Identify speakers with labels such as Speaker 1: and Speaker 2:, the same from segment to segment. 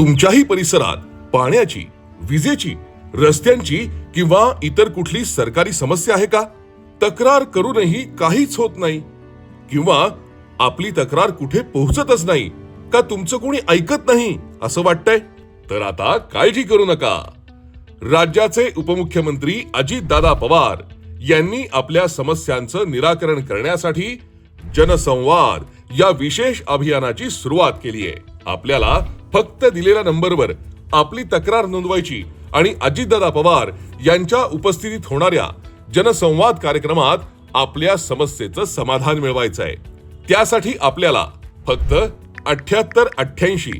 Speaker 1: तुमच्याही परिसरात पाण्याची विजेची रस्त्यांची किंवा इतर कुठली सरकारी समस्या आहे का? तक्रार करूनही काहीच होत नाही. किंवा आपली तक्रार कुठे पोहोचतच नाही का तुमचं कोणी ऐकत नाही असं वाटतंय? तर आता काळजी करू नका. राज्याचे उपमुख्यमंत्री अजितदादा पवार यांनी आपल्या समस्यांचं निराकरण करण्यासाठी जनसंवाद या विशेष अभियानाची सुरुवात केली आहे आपल्याला फक्त दिलेल्या नंबरवर आपली तक्रार नोंदवायची आणि अजितदादा पवार यांच्या उपस्थितीत होणाऱ्या जनसंवाद कार्यक्रमात आपल्या समस्येचं समाधान मिळवायचं आहे त्यासाठी आपल्याला फक्त अठ्याहत्तर अठ्ठ्याऐंशी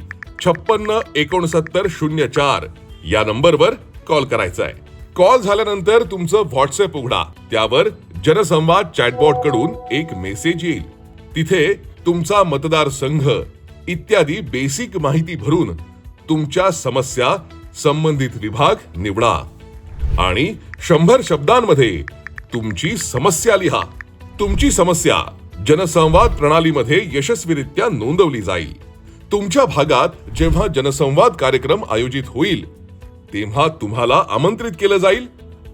Speaker 1: छप्पन्न एकोणसत्तर शून्य चार या नंबरवर कॉल करायचा आहे कॉल झाल्यानंतर तुमचं व्हॉट्सअप उघडा. त्यावर जनसंवाद चॅटबॉटकडून एक मेसेज येईल. तिथे तुमचा मतदारसंघ इत्यादी बेसिक माहिती भरून तुमच्या समस्या संबंधित विभाग निवडा. आणि शंभर शब्दांमध्ये तुमची समस्या लिहा. तुमची समस्या जनसंवाद प्रणालीमध्ये यशस्वीरित्या नोंदवली जाईल. तुमच्या भागात जेव्हा जनसंवाद कार्यक्रम आयोजित होईल तेव्हा तुम्हाला आमंत्रित केलं जाईल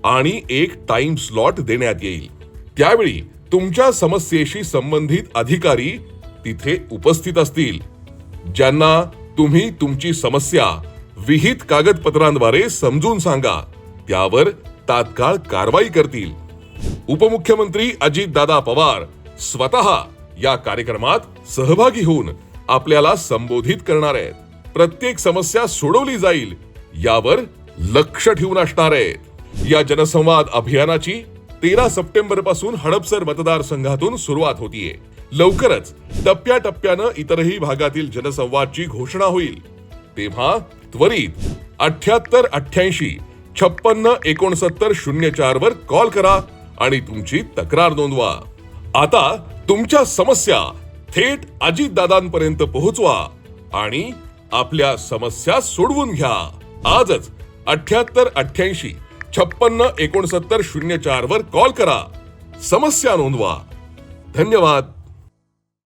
Speaker 1: आणि एक टाइम स्लॉट देण्यात येईल. त्यावेळी तुमच्या समस्येशी संबंधित अधिकारी तिथे उपस्थित असतील. ज्यांना तुम्ही तुमची समस्या विहित कागदपत्रांद्वारे समजून सांगा त्यावर तात्काळ कारवाई करतील. उपमुख्यमंत्री अजित दादा पवार स्वतः या कार्यक्रमात सहभागी होऊन आपल्याला संबोधित करणार आहेत. प्रत्येक समस्या सोडवली जाईल यावर लक्ष ठेवून असणार आहेत. या जनसंवाद अभियानाची तेरा सप्टेंबरपासून हडपसर मतदारसंघातून सुरुवात होतीये. लवकरच टप्प्याटप्प्यानं इतरही भागातील जनसंवादची घोषणा होईल. तेव्हा त्वरित अठ्याहत्तर अठ्याऐंशी छप्पन्न एकोणसत्तर शून्य चार वर कॉल करा आणि तुमची तक्रार नोंदवा. आता तुमच्या समस्या थेट अजितदादांपर्यंत पोहोचवा आणि आपल्या समस्या सोडवून घ्या. आजच अठ्याहत्तर अठ्याऐंशी छप्पन्न एकोणसत्तर शून्य चार वर कॉल करा. समस्या नोंदवा. धन्यवाद.